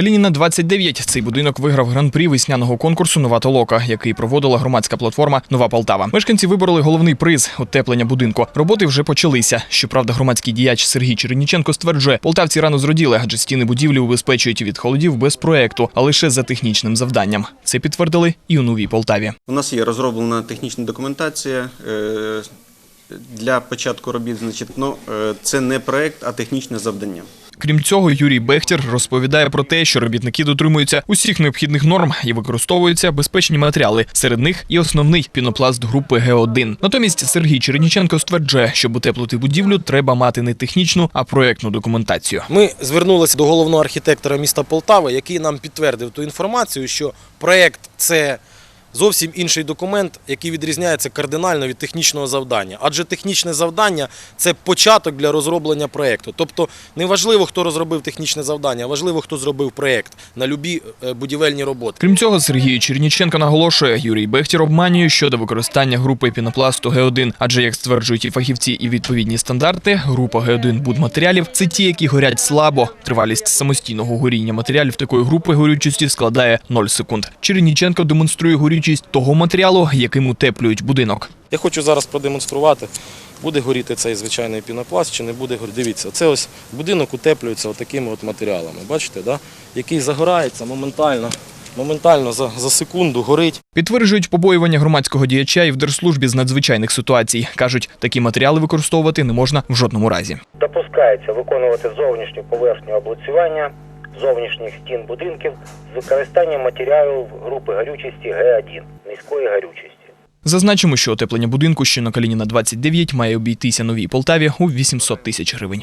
Калініна 29. Цей будинок виграв гран-прі весняного конкурсу Нова толока, який проводила громадська платформа Нова Полтава. Мешканці вибороли головний приз утеплення будинку. Роботи вже почалися. Щоправда, громадський діяч Сергій Черніченко стверджує, полтавці рано зроділи, адже стіни будівлі убезпечують від холодів без проекту, а лише за технічним завданням. Це підтвердили і у новій Полтаві. У нас є розроблена технічна документація. е, Для початку робіт, значить, ну, е, це не проект, а технічне завдання. Крім цього, Юрій Бехтір розповідає про те, що робітники дотримуються усіх необхідних норм і використовуються безпечні матеріали. Серед них і основний пінопласт групи Г1. Натомість Сергій Черніченко стверджує, щоб утеплити будівлю, треба мати не технічну, а проектну документацію. Ми звернулися до головного архітектора міста Полтави, який нам підтвердив ту інформацію, що проєкт це зовсім інший документ, який відрізняється кардинально від технічного завдання. Адже технічне завдання це початок для розроблення проєкту. Тобто не важливо, хто розробив технічне завдання, важливо, хто зробив проєкт на любі е, будівельні роботи. Крім цього, Сергій Черніченко наголошує, Юрій Бехтір обманює щодо використання групи пінопласту Г1, адже як стверджують і фахівці, і відповідні стандарти, група Г1 будматеріалів це ті, які горять слабо. Тривалість самостійного горіння матеріалів такої групи горючості складає 0 секунд. Черніченко демонструє горючість того матеріалу, яким утеплюють будинок. Я хочу зараз продемонструвати, буде горіти цей звичайний пінопласт чи не буде горіти. Дивіться, це ось будинок утеплюється отакими от матеріалами. Бачите, да? який загорається моментально, моментально за, за секунду горить. Підтверджують побоювання громадського діяча і в держслужбі з надзвичайних ситуацій. кажуть, такі матеріали використовувати не можна в жодному разі. Допускається виконувати зовнішню поверхню облицювання зовнішніх стін будинків з використанням матеріалів групи гарючості Г1 низької гарючості. Зазначимо, що отеплення будинку, що на Калініна 29, має обійтися новій Полтаві у 800 тисяч гривень.